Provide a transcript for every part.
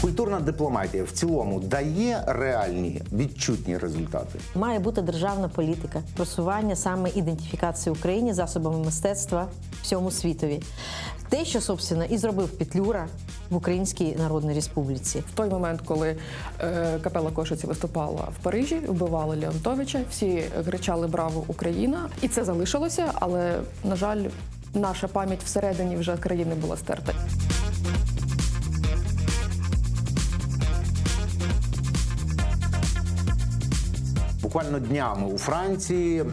Культурна дипломатія в цілому дає реальні відчутні результати. Має бути державна політика просування саме ідентифікації України засобами мистецтва всьому світові. Те, що собственно і зробив Петлюра в Українській Народній Республіці. В той момент, коли е, капела Кошиці виступала в Парижі, вбивали Леонтовича, всі кричали Браво Україна! І це залишилося, але на жаль, наша пам'ять всередині вже країни була стерта. Буквально днями у Франції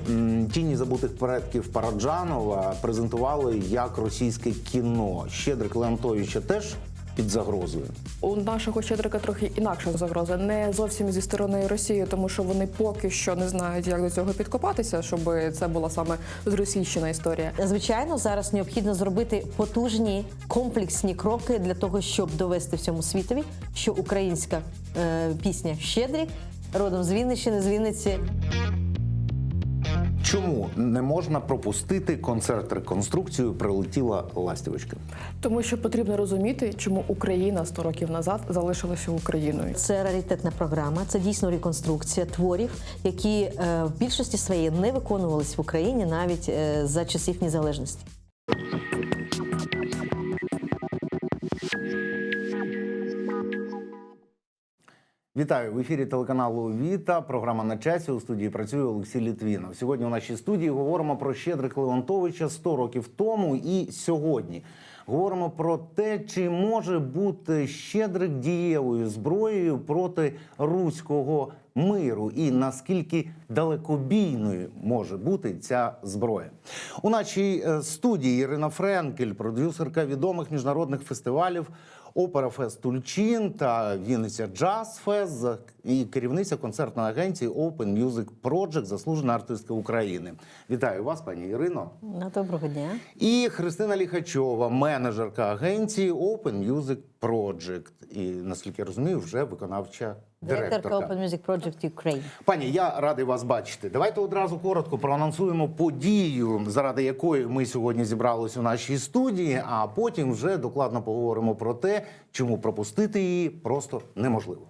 тіні забутих предків Параджанова презентували як російське кіно. Щедрик Леонтовича теж під загрозою. У нашого щедрика трохи інакша загроза, не зовсім зі сторони Росії, тому що вони поки що не знають, як до цього підкопатися, щоб це була саме зросійщена історія. Звичайно, зараз необхідно зробити потужні комплексні кроки для того, щоб довести всьому світові, що українська е, пісня Щедрик родом з Вінниччини, з Вінниці. Чому не можна пропустити концерт реконструкцію прилетіла ластівочка? Тому що потрібно розуміти, чому Україна 100 років назад залишилася Україною. Це раритетна програма, це дійсно реконструкція творів, які е, в більшості своєї не виконувались в Україні навіть е, за часів незалежності. Вітаю в ефірі телеканалу Віта. Програма на часі у студії працює Олексій Літвінов. Сьогодні у нашій студії говоримо про Щедрик Леонтовича 100 років тому і сьогодні. Говоримо про те, чи може бути Щедрик дієвою зброєю проти руського миру, і наскільки далекобійною може бути ця зброя. У нашій е, студії Ірина Френкель, продюсерка відомих міжнародних фестивалів. Опера Фест Тульчин та Вінниця Джаз Фест і керівниця концертної агенції Open Music Project, заслужена артистка України. Вітаю вас, пані Ірино. На доброго дня. І Христина Ліхачова, менеджерка агенції Open Music Project. І наскільки я розумію, вже виконавча Директорка. Open Music Project Ukraine. Пані, я радий вас бачити. Давайте одразу коротко проанонсуємо подію, заради якої ми сьогодні зібралися у нашій студії, а потім вже докладно поговоримо про те, чому пропустити її просто неможливо.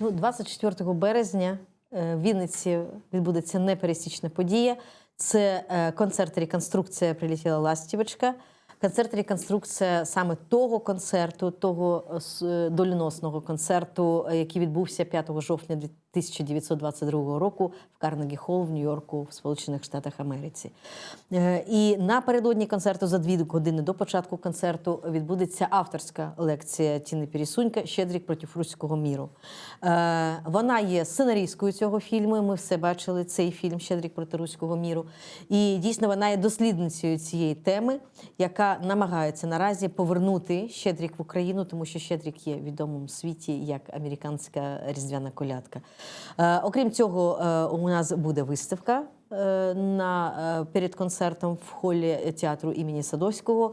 Ну, 24 березня е, в Вінниці відбудеться непересічна подія. Це е, концерт реконструкція прилетіла Ластівочка. Концерт реконструкція саме того концерту, того е, е, доленосного концерту, е, який відбувся 5 жовтня 1922 року в Карнегі Холл в Нью-Йорку в Сполучених Штатах Америці. Е, І напередодні концерту за дві години до початку концерту відбудеться авторська лекція Тіни Пірісунька Щедрик проти руського міру. Е, Вона є сценарійською цього фільму. Ми все бачили цей фільм Щедрик проти руського міру. І дійсно вона є дослідницею цієї теми, яка намагається наразі повернути Щедрик в Україну, тому що Щедрик є відомим в світі як американська різдвяна колядка. Е, Окрім цього, е, у нас буде виставка е, на перед концертом в холі театру імені Садовського.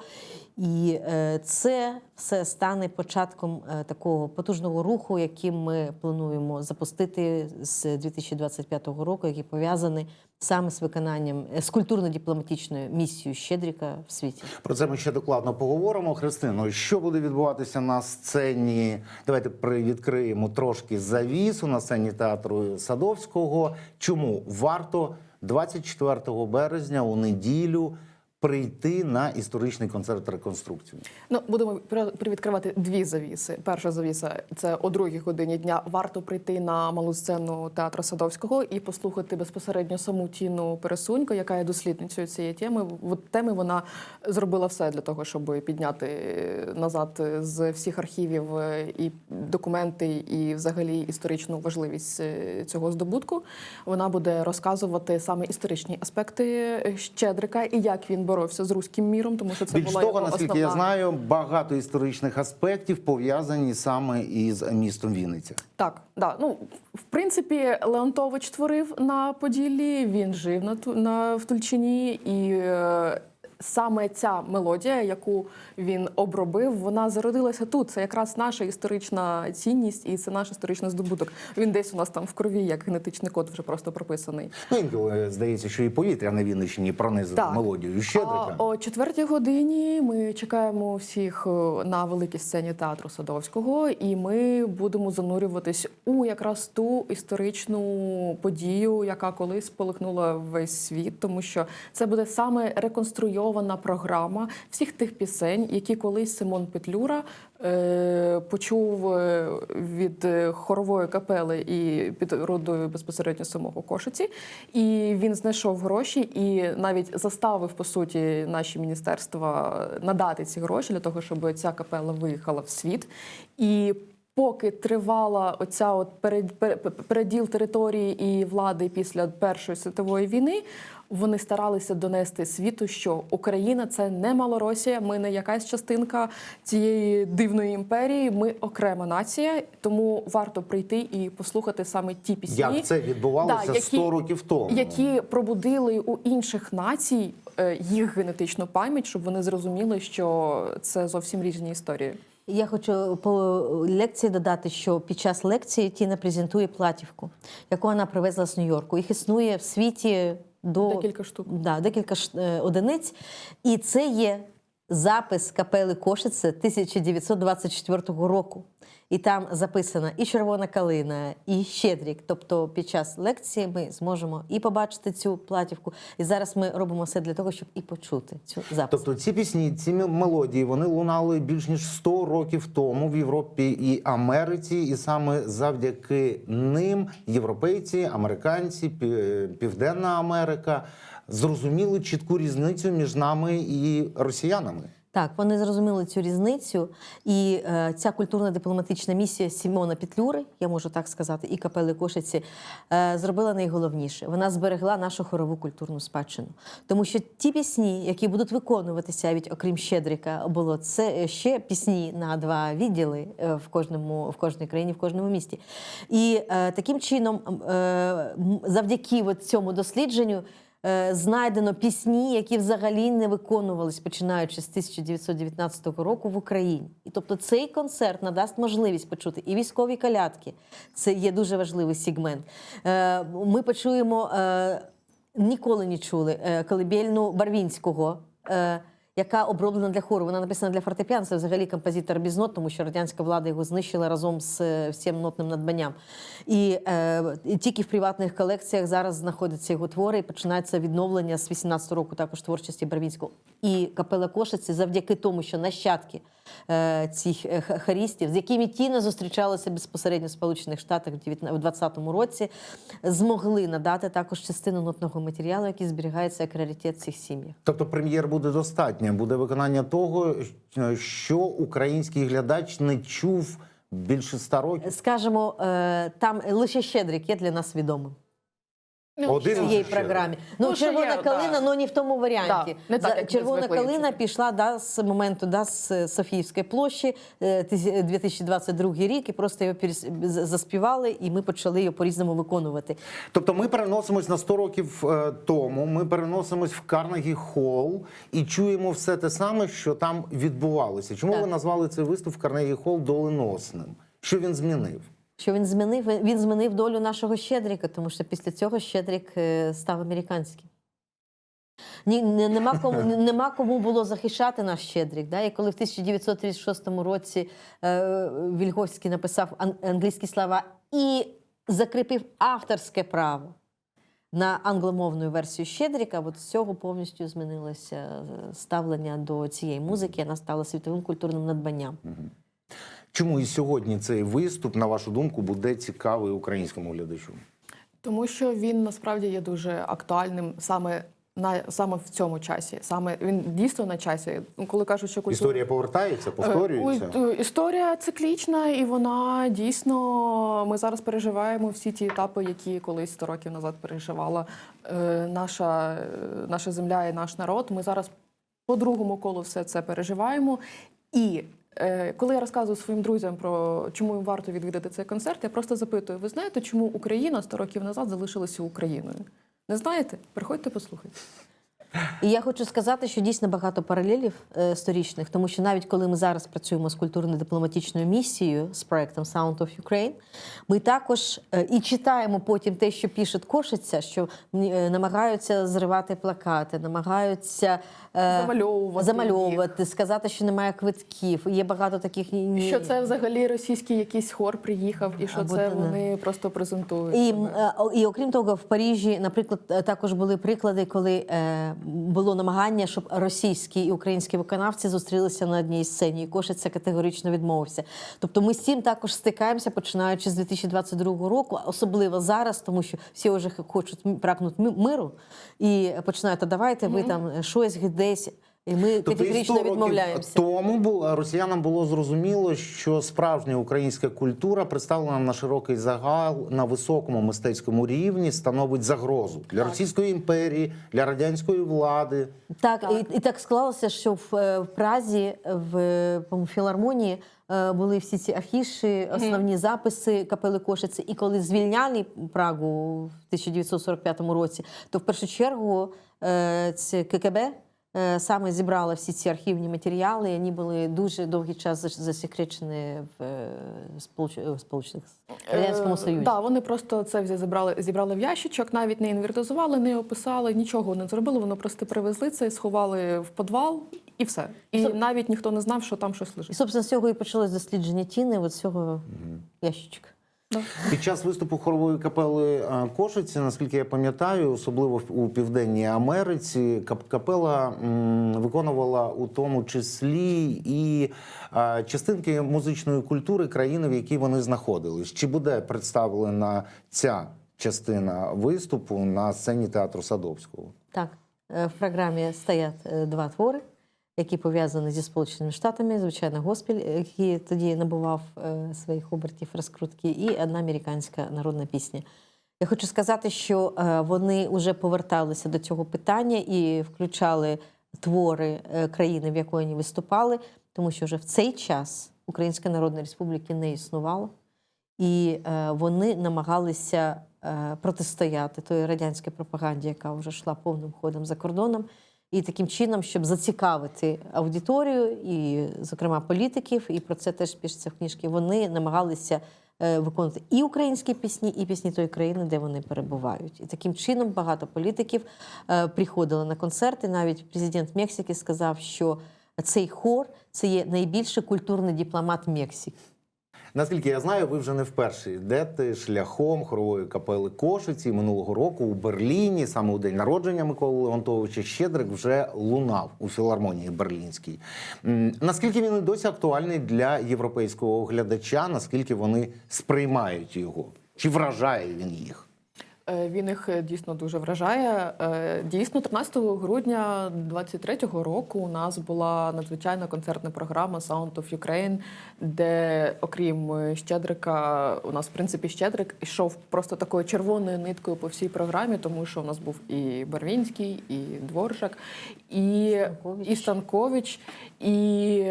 І це все стане початком такого потужного руху, який ми плануємо запустити з 2025 року, який пов'язаний саме з виконанням е, з культурно-дипломатичною місією Щедріка в світі. Про це ми ще докладно поговоримо. Христино, що буде відбуватися на сцені? Давайте привідкриємо трошки завісу на сцені театру Садовського. Чому варто 24 березня у неділю прийти на історичний концерт реконструкції? Ну будемо при- привідкривати дві завіси. Перша завіса це о другій годині дня. Варто прийти на малу сцену театру Садовського і послухати безпосередньо саму Тіну Пересунько, яка є дослідницею цієї теми. От теми вона зробила все для того, щоб підняти назад з всіх архівів е, і документи, і взагалі історичну важливість е, цього здобутку. Вона буде розказувати саме історичні аспекти Щедрика і як він боровся з руським міром, тому що це Більш була того, його наскільки основна... я знаю, багато історичних аспектів пов'язані саме із містом Вінниця. Так, да. Ну в принципі, Леонтович творив на Поділлі. Він жив на на в Тульчині і. Саме ця мелодія, яку він обробив, вона зародилася тут. Це якраз наша історична цінність і це наш історичний здобуток. Він десь у нас там в крові, як генетичний код, вже просто прописаний. Ну, інколи здається, що і повітря на Вінниччині пронизано Так. мелодією. Щедрика. А о четвертій годині ми чекаємо всіх е, на великій сцені театру Садовського, і ми будемо занурюватись у якраз ту історичну подію, яка колись полихнула весь світ, тому що це буде саме реконструйована програма всіх тих пісень, які колись Симон Петлюра е, почув е, від е, хорової капели і під родою безпосередньо самого Кошиці. І він знайшов гроші і навіть заставив по суті наші міністерства надати ці гроші для того, щоб ця капела виїхала в світ. І Поки тривала оця от перед- переділ території і влади після Першої світової війни, вони старалися донести світу, що Україна це не Малоросія, ми не якась частинка цієї дивної імперії. Ми окрема нація, тому варто прийти і послухати саме ті пісні, Як це відбувалося Да, які- 100 років тому? які пробудили у інших націй е, їх генетичну пам'ять, щоб вони зрозуміли, що це зовсім різні історії. Я хочу по лекції додати, що під час лекції Тіна презентує платівку, яку вона привезла з Нью-Йорку. Їх існує в світі до Декілька штук. Да, декілька е, одиниць. І це є запис капели Кошице 1924 року. І там записана і червона калина, і щедрік. Тобто під час лекції ми зможемо і побачити цю платівку. І зараз ми робимо все для того, щоб і почути цю запис. Тобто ці пісні, ці мелодії, вони лунали більш ніж 100 років тому в Європі і Америці, і саме завдяки ним європейці, американці, пі- Південна Америка зрозуміли чітку різницю між нами і росіянами. Так, вони зрозуміли цю різницю, і е, ця культурно-дипломатична місія Сімона Петлюри, я можу так сказати, і капели Кошиці е, зробила найголовніше. Вона зберегла нашу хорову культурну спадщину. Тому що ті пісні, які будуть виконуватися, навіть окрім Щедрика, було це ще пісні на два відділи е, в кожному в кожній країні, в кожному місті. І е, таким чином, е, завдяки цьому дослідженню. Е, знайдено пісні, які взагалі не виконувались починаючи з 1919 року в Україні. І тобто цей концерт надасть можливість почути і військові калятки. Це є дуже важливий сегмент. Е, Ми почуємо е, ніколи не чули колибельну Барвінського. Яка оброблена для хору, вона написана для фортепіано. Це взагалі композитор без нот, тому що радянська влада його знищила разом з е, всім нотним надбанням. І, е, і тільки в приватних колекціях зараз знаходяться його твори, і починається відновлення з 18 року також творчості Барвінського. І капела Кошиці завдяки тому, що нащадки е, цих е, х- хорістів, з якими Тіна зустрічалася безпосередньо в Сполучених Штатах в 19 в 20-му році, змогли надати також частину нотного матеріалу, який зберігається як раритет цих сім'ях. Тобто, прем'єр буде достатньо, буде виконання того, що український глядач не чув більше ста років. Скажемо, е, там лише Щедрик є для нас відомим. Один в цієї програмі. Ну, Ну, червона є, калина, да. але не в тому варіанті. Да, не так, як червона калина пішла да, з моменту да, з Софіївської площі е, тисяч- 2022 рік, і просто його заспівали, і ми почали його по-різному виконувати. Тобто ми переносимось на 100 років е, тому. Ми переносимось в Карнегі Холл і чуємо все те саме, що там відбувалося. Чому Так. ви назвали цей виступ в Карнегі Холл доленосним? Що він змінив? Що він змінив? Він змінив долю нашого Щедрика, тому що після цього Щедрик е, став американським. Ні, не- нема, кому, нема кому було захищати наш Щедрик. Да? І коли в 1936 році е, Вільговський написав ан- англійські слова і закріпив авторське право на англомовну версію Щедрика, от з цього повністю змінилося е, ставлення до цієї музики. Вона стала світовим культурним надбанням. Чому і сьогодні цей виступ, на вашу думку, буде цікавий українському глядачу? Тому що він насправді є дуже актуальним саме на саме в цьому часі. Саме він дійсно на часі. Ну, Коли кажуть, що культура Історія повертається, повторюється. Е, ой, е, Історія циклічна, і вона дійсно. Ми зараз переживаємо всі ті етапи, які колись 100 років назад переживала е, наша, наша земля і наш народ. Ми зараз по другому колу все це переживаємо. І коли я розказую своїм друзям про чому їм варто відвідати цей концерт, я просто запитую: ви знаєте, чому Україна 100 років назад залишилася Україною? Не знаєте? Приходьте, послухайте. І я хочу сказати, що дійсно багато паралелів е, сторічних, тому що навіть коли ми зараз працюємо з культурно-дипломатичною місією з проектом Sound of Ukraine, ми також е, і читаємо потім те, що пише Кошиця, що е, намагаються зривати плакати, намагаються е, Замальовувати замальовувати, сказати, що немає квитків. Є багато таких Що це взагалі російський якийсь хор приїхав, і що Або це та- вони просто презентують. І, і окрім того, в Парижі, наприклад, також були приклади, коли е, було намагання, щоб російські і українські виконавці зустрілися на одній сцені. І Кошиця категорично відмовився. Тобто ми з цим також стикаємося, починаючи з 2022 року, особливо зараз, тому що всі вже хочуть прагнуть миру і починають, а давайте ви там щось десь. І ми Тобто і 100 категорично років відмовляємося. Тому росіянам було зрозуміло, що справжня українська культура, представлена на широкий загал на високому мистецькому рівні, становить загрозу для Російської імперії, для радянської влади. Так, І, і так склалося, що в, е, в Празі, в філармонії е, були всі ці афіші, основні записи капели Кошиці. І коли звільняли Прагу в 1945 році, то в першу чергу е, це ККБ. Е, Саме зібрала всі ці архівні матеріали, і вони були дуже довгий час зас- засекречені в е, Сполучених Радянському Е, Союзі. Да, вони просто це все зібрали, зібрали в ящичок, навіть не інвертизували, не описали, нічого не зробили. Воно просто привезли це, сховали в підвал і все. І навіть ніхто не знав, що там щось І, лежить. собственно, з цього і почалось дослідження тіни, от цього ящичка. Під час виступу хорової капели е, Кошиці, наскільки я пам'ятаю, особливо у Південній Америці, кап- капела виконувала у тому числі і е, частинки музичної культури країни, в якій вони знаходились. Чи буде представлена ця частина виступу на сцені театру Садовського? Так, е, в програмі стоять два твори, які пов'язані зі Сполученими Штатами, звичайно, госпіль, е, який тоді набував е, своїх обертів розкрутки, і одна американська народна пісня. Я хочу сказати, що е, вони вже поверталися до цього питання і включали твори країни, в якої вони виступали, тому що вже в цей час Українська Народна Республіка не існувала. І вони намагалися протистояти тої радянській пропаганді, яка вже йшла повним ходом за кордоном, і таким чином, щоб зацікавити аудиторію, і, зокрема, політиків, і про це теж пишеться в книжці, вони намагалися е, виконувати і українські пісні, і пісні тої країни, де вони перебувають. І таким чином багато політиків е, приходили на концерти. Навіть президент Мексики сказав, що цей хор це є найбільший культурний дипломат Мексики. Наскільки я знаю, ви вже не вперше йдете шляхом хорової капели Кошиці минулого року у Берліні, саме у день народження Миколи Леонтовича Щедрик вже лунав у філармонії Берлінській. Наскільки він і досі актуальний для європейського глядача? Наскільки вони сприймають його? Чи вражає він їх? Е, Він їх е, дійсно дуже вражає. Е, Дійсно, 13 грудня 23-го року у нас була надзвичайна концертна програма Sound of Ukraine, де, окрім Щедрика, у нас в принципі Щедрик йшов просто такою червоною ниткою по всій програмі, тому що у нас був і Барвінський, і Дворжак, і Станкович. і Станкович. І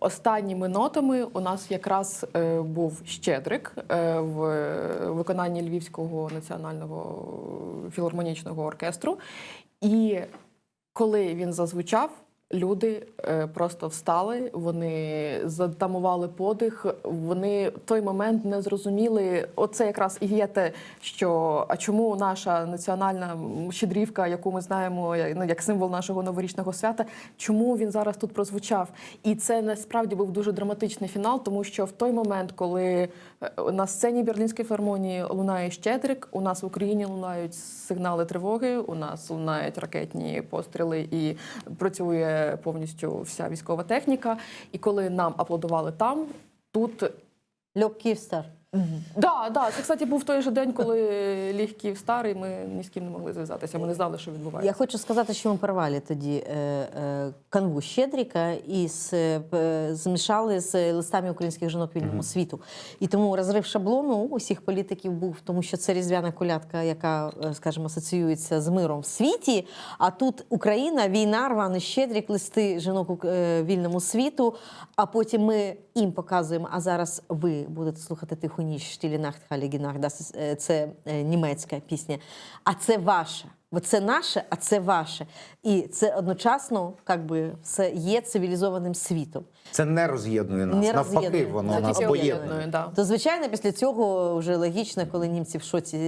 останніми нотами у нас якраз був Щедрик в виконанні Львівського національного філармонічного оркестру. І коли він зазвучав, люди е, просто встали, вони затамували подих. Вони в той момент не зрозуміли. Оце якраз і є те, що а чому наша національна щедрівка, яку ми знаємо ну, як символ нашого новорічного свята, чому він зараз тут прозвучав? І це насправді був дуже драматичний фінал, тому що в той момент, коли на сцені Берлінської фармонії лунає Щедрик, у нас в Україні лунають сигнали тривоги, у нас лунають ракетні постріли і працює повністю вся військова техніка. І коли нам аплодували там, тут Льок Київстар. Да, да, це кстати був той же день, коли ліг Київстар, і ми ні з ким не могли зв'язатися. Ми не знали, що відбувається. Я хочу сказати, що ми порвали тоді е, е, канву Щедріка і з, е, змішали з листами українських жінок вільному світу. І тому розрив шаблону усіх політиків був, тому що це різдвяна колядка, яка, скажімо, асоціюється з миром в світі. А тут Україна, війна, рваний Щедрік, листи жінок у е, вільному світу. А потім ми їм показуємо. А зараз ви будете слухати тиху ніч Штілінахт Халігінах. Це е, німецька пісня. А це ваша Бо це наше, а це ваше. І це одночасно как би, все є цивілізованим світом. Це не роз'єднує нас. Не Навпаки, роз'єднує. воно Це нас поєднує. да. То, звичайно, після цього вже логічно, коли німці в шоці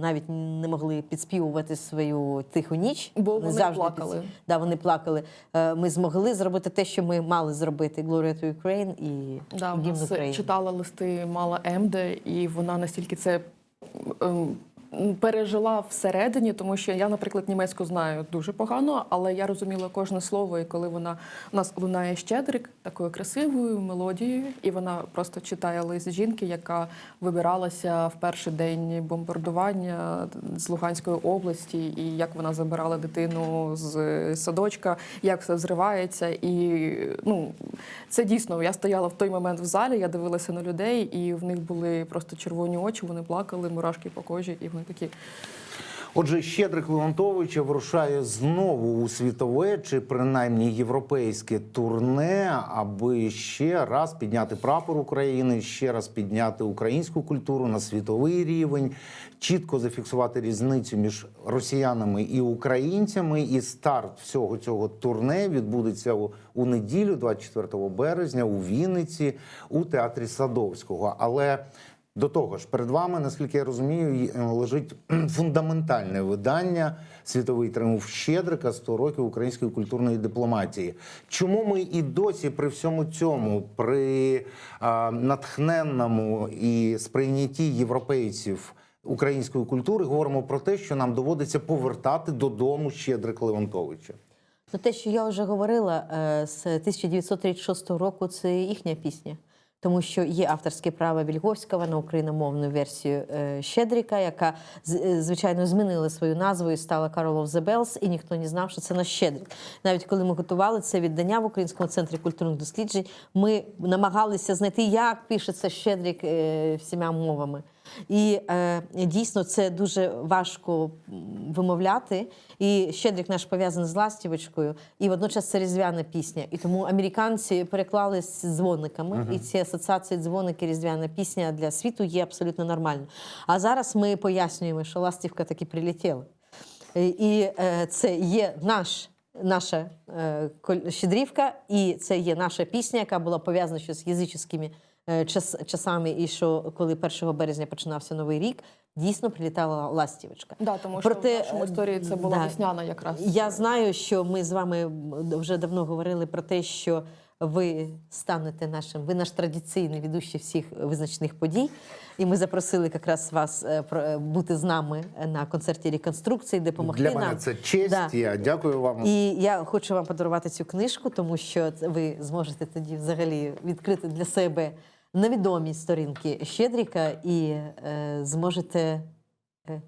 навіть не могли підспівувати свою тиху ніч. Бо вони завжди плакали. підс- Да, вони плакали. Е, Ми змогли зробити те, що ми мали зробити. Gloria to Ukraine і Да, гімн України. читала листи Мала Емде, і вона настільки це ем, пережила всередині, тому що я, наприклад, німецьку знаю дуже погано, але я розуміла кожне слово. І коли вона у нас лунає щедрик такою красивою мелодією, і вона просто читає лист жінки, яка вибиралася в перший день бомбардування з Луганської області, і як вона забирала дитину з садочка, як все зривається. І ну це дійсно. Я стояла в той момент в залі, я дивилася на людей, і в них були просто червоні очі, вони плакали, мурашки по кожі, і вони такі. Отже, Щедрик Леонтовича вирушає знову у світове чи принаймні європейське турне, аби ще раз підняти прапор України, ще раз підняти українську культуру на світовий рівень, чітко зафіксувати різницю між росіянами і українцями. І старт всього цього турне відбудеться у неділю, 24 березня, у Вінниці, у театрі Садовського. Але до того ж, перед вами, наскільки я розумію, е, лежить фундаментальне видання Світовий тріумф Щедрика 100 років української культурної дипломатії. Чому ми і досі при всьому цьому, при а, натхненному і сприйнятті європейців української культури, говоримо про те, що нам доводиться повертати додому Щедрик Леонтовича? Ну, те, що я вже говорила, е, з 1936 року це їхня пісня. Тому що є авторське право Вільговського на україномовну версію Щедріка, яка е, звичайно змінила свою назву і стала Carol of the Bells, і ніхто не знав, що це на Щедрик. Навіть коли ми готували це віддання в Українському центрі культурних досліджень, ми намагалися знайти, як пишеться Щедрик е, всіма мовами. І е, дійсно це дуже важко вимовляти. І Щедрик наш пов'язаний з ластівочкою, і водночас це різдвяна пісня. І тому американці переклали з дзвониками, і ці асоціації дзвоники, різдвяна пісня для світу є абсолютно нормально. А зараз ми пояснюємо, що ластівка таки прилетіла. І е, це є наш. Наша е, щедрівка, і це є наша пісня, яка була пов'язана ще з язичськими е, час, часами, і що коли 1 березня починався новий рік, дійсно прилітала ластівочка. Да, тому що Проте, в нашому історії це була да. весняна якраз. Я знаю, що ми з вами вже давно говорили про те, що ви станете нашим, ви наш традиційний ведучий всіх визначних подій. І ми запросили якраз вас е, про- е, бути з нами на концерті реконструкції, де допомогти Для нам. мене це честь. Да. Я дякую вам. І я хочу вам подарувати цю книжку, тому що ви зможете тоді взагалі відкрити для себе невідомі сторінки Щедріка і е, зможете. е,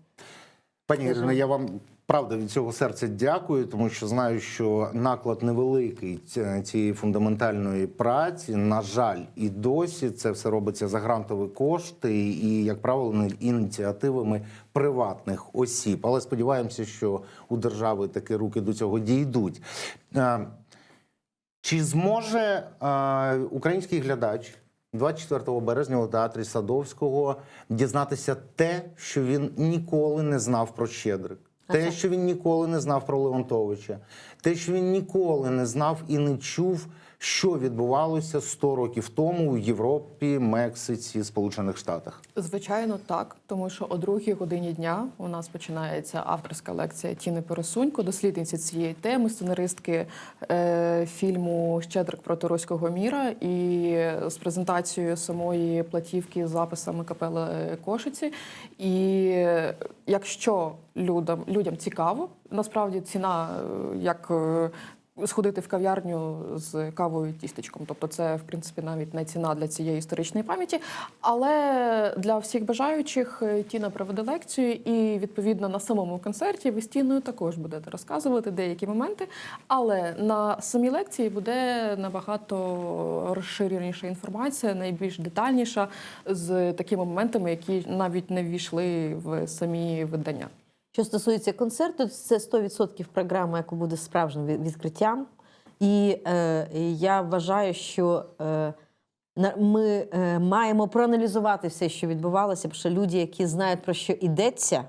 Пані Ірино, я вам правда від цього серця дякую, тому що знаю, що наклад невеликий цієї фундаментальної праці. На жаль, і досі це все робиться за грантові кошти, і, як правило, ініціативами приватних осіб. Але сподіваємося, що у держави таки руки до цього дійдуть. Е, Чи зможе е, український глядач 24 березня у театрі Садовського дізнатися те, що він ніколи не знав про Щедрик? Те, що він ніколи не знав про Леонтовича, те, що він ніколи не знав і не чув, що відбувалося 100 років тому у Європі, Мексиці, Сполучених Штатах. Звичайно, так, тому що о другій годині дня у нас починається авторська лекція Тіни Пересунько, дослідниці цієї теми, сценаристки е, фільму Щедрик проти руського міра, і з презентацією самої платівки з записами капели Кошиці. І е, якщо людям, людям цікаво, насправді ціна е, як. Сходити в кав'ярню з кавою тістечком. Тобто, це в принципі навіть не ціна для цієї історичної пам'яті. Але для всіх бажаючих е, Тіна проведе лекцію, і відповідно на самому концерті ви з також будете розказувати деякі моменти. Але на самій лекції буде набагато розширеніша інформація, найбільш детальніша, з такими моментами, які навіть не ввійшли в самі видання. Що стосується концерту, це 100% програма, яка буде справжнім відкриттям. І е, я вважаю, що е, ми е, маємо проаналізувати все, що відбувалося, тому що люди, які знають про що йдеться,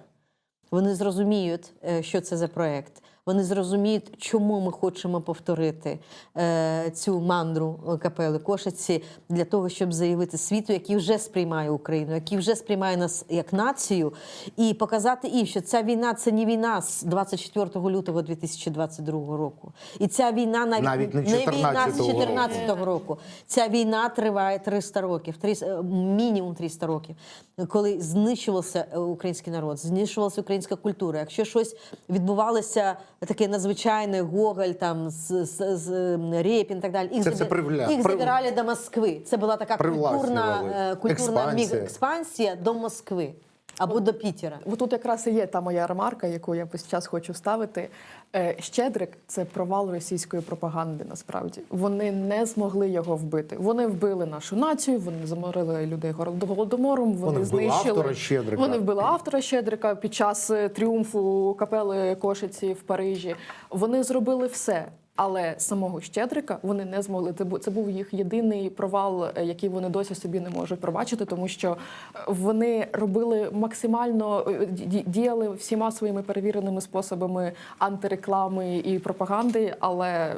Вони зрозуміють, е, що це за проект. Вони зрозуміють, чому ми хочемо повторити е, цю мандру капели Кошиці для того, щоб заявити світу, який вже сприймає Україну, який вже сприймає нас як націю, і показати їм, що ця війна це не війна з 24 лютого 2022 року. І ця війна навіть, Навіть не не війна з 14-го року. року. Ця війна триває 300 років, 300, мінімум 300 років, коли знищувався е, український народ, знищувалася українська культура. Якщо щось відбувалося таке надзвичайний Гоголь, там з, з, з Рєпін і так далі, їх, Це це привля- їх прив- забирали до Москви. Це була така культурна, е, культурна експансія. експансія до Москви або до Пітера. От тут якраз і є та моя ремарка, яку я весь час хочу ставити. Е, Щедрик це провал російської пропаганди. Насправді вони не змогли його вбити. Вони вбили нашу націю, вони заморили людей голод- голодомором. Вони, Вони вбили знищили автора Щедрика. Вони вбили автора Щедрика під час е, тріумфу капели Кошиці в Парижі. Вони зробили все. Але самого Щедрика вони не змогли. Це бу- це був їх єдиний провал, е, який вони досі собі не можуть пробачити, тому що е, вони робили максимально е, діяли всіма своїми перевіреними способами антиреклами і пропаганди. Але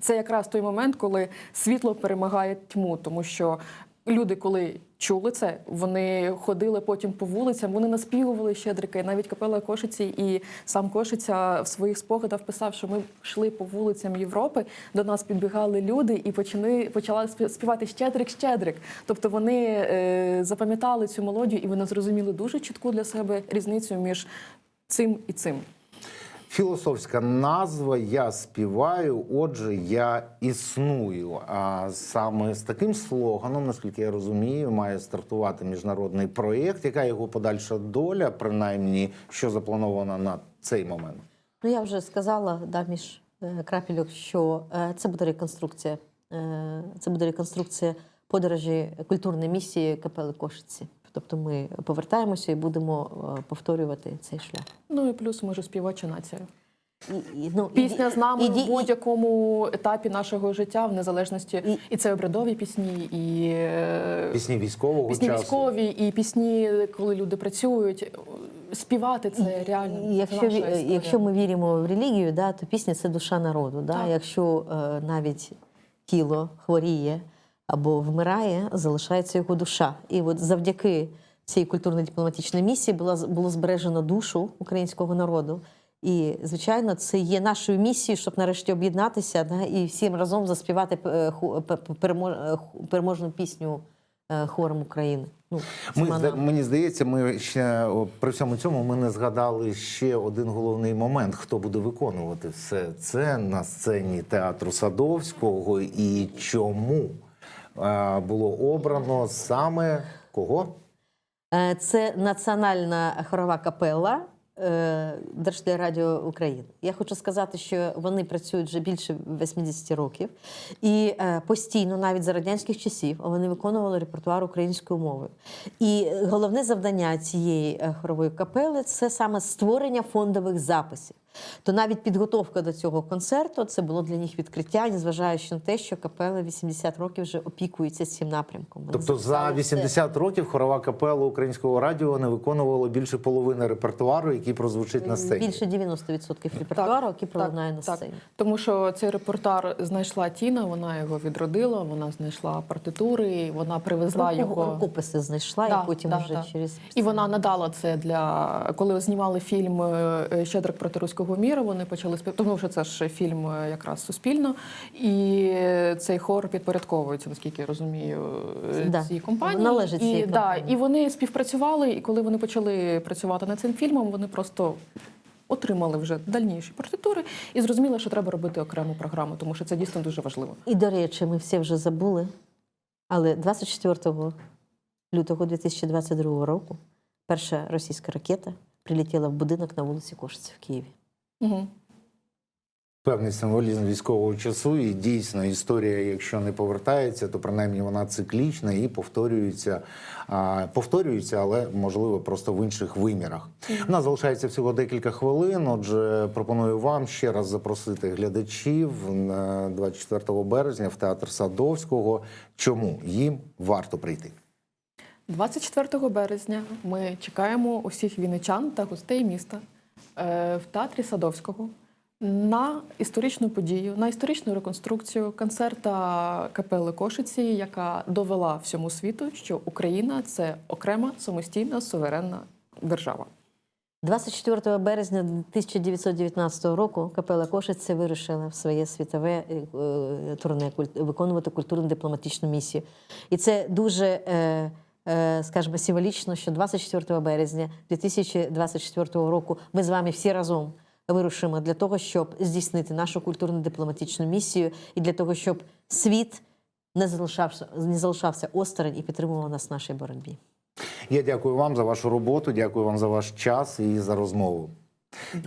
це якраз той момент, коли світло перемагає тьму, тому що люди, коли чули це, вони ходили потім по вулицям, вони наспівували щедрика, і навіть капела Кошиці, і сам Кошиця в своїх спогадах писав, що ми йшли по вулицям Європи, до нас підбігали люди і почали почала співати Щедрик, Щедрик. Тобто вони е, запам'ятали цю мелодію, і вони зрозуміли дуже чітку для себе різницю між цим і цим. Філософська назва Я співаю, отже, я існую. А саме з таким слоганом, наскільки я розумію, має стартувати міжнародний проєкт. Яка його подальша доля, принаймні, що заплановано на цей момент? Ну, я вже сказала, да, між е, крапельок, що е, це буде реконструкція. е, Це буде реконструкція подорожі культурної місії капели Кошиці. Тобто ми повертаємося і будемо е, повторювати цей шлях. Ну і плюс може співоча нація. І, і, ну, Пісня з нами і- і- в будь-якому етапі нашого життя, в незалежності І- і це обрядові пісні, і е, Пісні військового пісні часу. військові, і пісні, коли люди працюють. Співати це реально. І це Якщо, наша якщо ми віримо в релігію, да, то пісня це душа народу. Да? Так. Якщо е, навіть тіло хворіє або вмирає, залишається його душа. І от завдяки цій культурно-дипломатичній місії було, було збережено душу українського народу. І, звичайно, це є нашою місією, щоб нарешті об'єднатися да, і всім разом заспівати е, е, переможну пісню е, хором України. Ну, Ми, нам. мені здається, ми ще при всьому цьому ми не згадали ще один головний момент: хто буде виконувати все це на сцені театру Садовського і чому було обрано саме кого? Е, Це національна хорова капела е, Держтелерадіо України. Я хочу сказати, що вони працюють вже більше 80 років, і е, постійно, навіть за радянських часів, вони виконували репертуар українською мовою. І е, головне завдання цієї е, хорової капели це саме створення фондових записів. То навіть підготовка до цього концерту це було для них відкриття, незважаючи на те, що капела 80 років вже опікується цим напрямком. Вони Тобто за записали все. 80 років хорова капела українського радіо не виконувала більше половини репертуару, який прозвучить на сцені. Більше 90% репертуару, який пролунає на сцені. Тому що цей репортар знайшла Тіна, вона його відродила, вона знайшла партитури, вона привезла Руку- його. Рукописи знайшла, Да, і потім да, вже да. через І вона надала це для коли знімали фільм е, Щедрик проти руського міра. Вони почали спів... тому що це ж фільм е, якраз суспільно, і цей хор підпорядковується, наскільки я розумію, е, Да. цій компанії. Належить цій і, да, і вони співпрацювали. І коли вони почали працювати над цим фільмом, вони просто. Отримали вже дальніші партитури і зрозуміли, що треба робити окрему програму, тому що це дійсно дуже важливо. І, до речі, ми всі вже забули. Але 24 лютого 2022 року перша російська ракета прилетіла в будинок на вулиці Кошиці в Києві. Угу. Певний символізм військового часу, і дійсно історія, якщо не повертається, то принаймні вона циклічна і повторюється, а, повторюється, але можливо просто в інших вимірах. У нас залишається всього декілька хвилин. Отже, пропоную вам ще раз запросити глядачів на 24 березня в театр Садовського. Чому їм варто прийти? 24 березня ми чекаємо усіх вінничан та гостей міста в театрі Садовського на історичну подію, на історичну реконструкцію концерта капели Кошиці, яка довела всьому світу, що Україна це окрема самостійна суверенна держава. 24 березня 1919 року капела Кошиці вирушила в своє світове е, е, турне виконувати культурно-дипломатичну місію. І це дуже, е, е, скажімо, символічно, що 24 березня 2024 року ми з вами всі разом вирушимо для того, щоб здійснити нашу культурно-дипломатичну місію, і для того, щоб світ не залишався, не залишався осторонь і підтримував нас в нашій боротьбі. Я дякую вам за вашу роботу, дякую вам за ваш час і за розмову.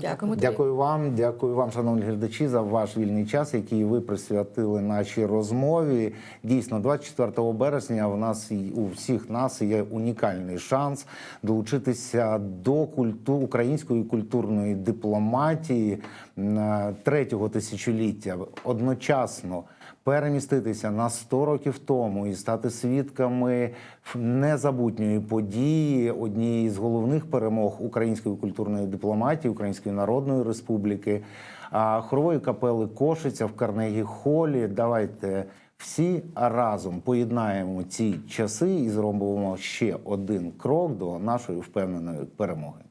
Дякуємо. тобі. Дякую вам, дякую вам, шановні глядачі, за ваш вільний час, який ви присвятили нашій розмові. Дійсно, 24 березня в нас у всіх нас є унікальний шанс долучитися до культу української культурної дипломатії м, третього тисячоліття одночасно. Переміститися на 100 років тому і стати свідками незабутньої події, однієї з головних перемог української культурної дипломатії, Української Народної Республіки, хорової капели Кошиця в Карнегі Холі. Давайте всі разом поєднаємо ці часи і зробимо ще один крок до нашої впевненої перемоги.